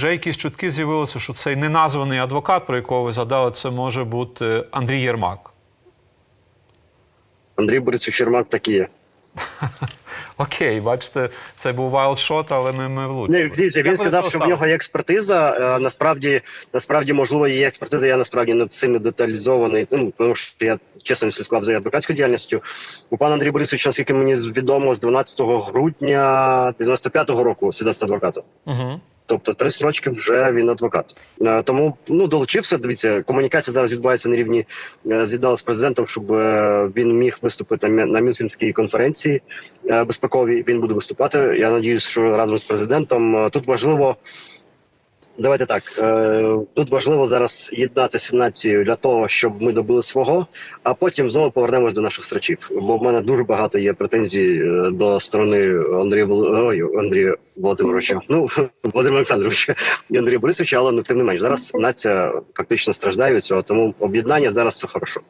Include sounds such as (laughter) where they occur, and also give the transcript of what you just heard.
вже якісь чутки з'явилися, що цей неназваний адвокат, про якого ви згадали, це може бути Андрій Єрмак. Андрій Борисович Чермак такі є. (laughs) Окей, бачите, це був вайлдшот, але ми, ми влучили. Не, дивіться, він сказав, що в нього є експертиза. Е, Насправді, насправді, можливо, є експертиза. Я насправді не сильно деталізований. Ну тому що я чесно не слідкував за адвокатською діяльністю. У пана Андрія Борисовича, наскільки мені відомо, з 12 грудня 95-го року свідоцтво адвоката. Угу. Тобто три строчки вже він адвокат. Е, Тому ну долучився. Дивіться, комунікація зараз відбувається на рівні з'єднала з президентом, щоб е, він міг виступити на Мюнхенській конференції е, безпековій. Він буде виступати. Я надіюсь, що разом з президентом Е, тут важливо. Давайте так. Е, тут важливо зараз єднатися нацією для того, щоб ми добили свого, а потім знову повернемось до наших срачів. Бо в мене дуже багато є претензій е, до сторони Андрія Вол- ой, Андрія Володимировича. Ну (laughs) Володимира Олександровича і Андрія Борисовича, але ну, тим не менш зараз нація фактично страждає від цього, тому об'єднання зараз все хорошо.